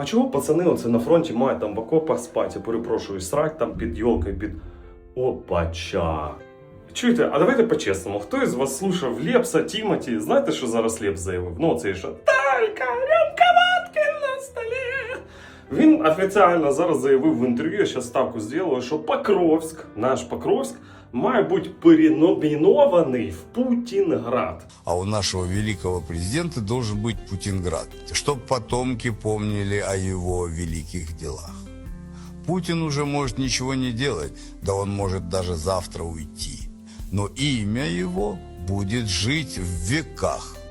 А чого пацани оце на фронті мають там в окопах спати, я перепрошую, срать там під йолкою, під опача. Чуєте, а давайте по-чесному, хто із вас слушав Лепса, Тімоті? Знаєте, що зараз Лепс заявив? Ну, цей що Талька, рюмка водки на столі. Він офіційно зараз заявив в інтерв'ю, я зараз ставку зробив, що Покровськ, наш Покровськ, має бути переномінований в Путінград. А у нашего великого президента должен быть Путинград, чтобы потомки помнили о его великих делах. Путин уже может ничего не делать, да он может даже завтра уйти. Но имя его будет жить в веках.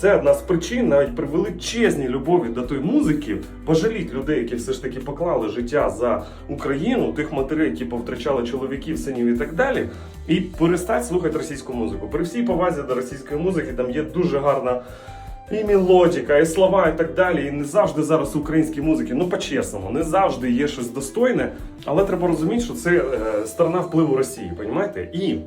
Це одна з причин, навіть при величезній любові до тої музики, пожаліть людей, які все ж таки поклали життя за Україну, тих матерей, які повтрачали чоловіків, синів і так далі, і перестать слухати російську музику. При всій повазі до російської музики там є дуже гарна. І мелодика, і слова, і так далі. І не завжди зараз у українській музики, ну по-чесному, не завжди є щось достойне, але треба розуміти, що це е, сторона впливу Росії, понімаєте? І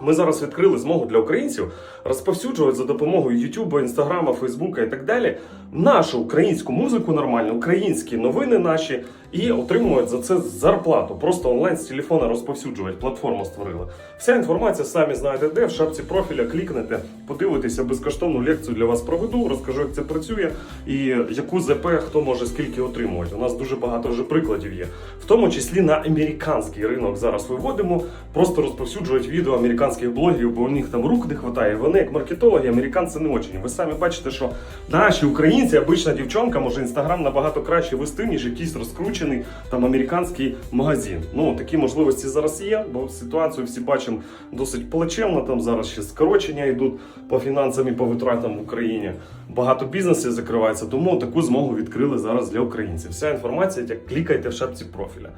ми зараз відкрили змогу для українців розповсюджувати за допомогою Ютуба, Інстаграма, Фейсбука і так далі нашу українську музику нормально, українські новини наші і отримують за це зарплату. Просто онлайн з телефона розповсюджувати. Платформу створили. Вся інформація самі знаєте, де в шапці профіля клікнете, подивитеся безкоштовну лекцію для вас проведу, розкажу, як це працює і яку ЗП хто може скільки отримувати. У нас дуже багато вже прикладів є, в тому числі на американський ринок зараз виводимо. Просто розповсюджують відео американських блогерів, бо у них там рук не вистачає. Вони як маркетологи, американці не очень. Ви самі бачите, що наші українці, обична дівчонка, може інстаграм набагато краще вести, ніж якийсь розкручений там американський магазин. Ну такі можливості зараз є, бо ситуацію всі бачимо досить плачевно. Там зараз ще скорочення йдуть по фінансам і по витратам в Україні. Багато бізнесів закривається, тому таку змогу відкрили зараз для українців. Вся інформація, як клікайте в шапці профіля.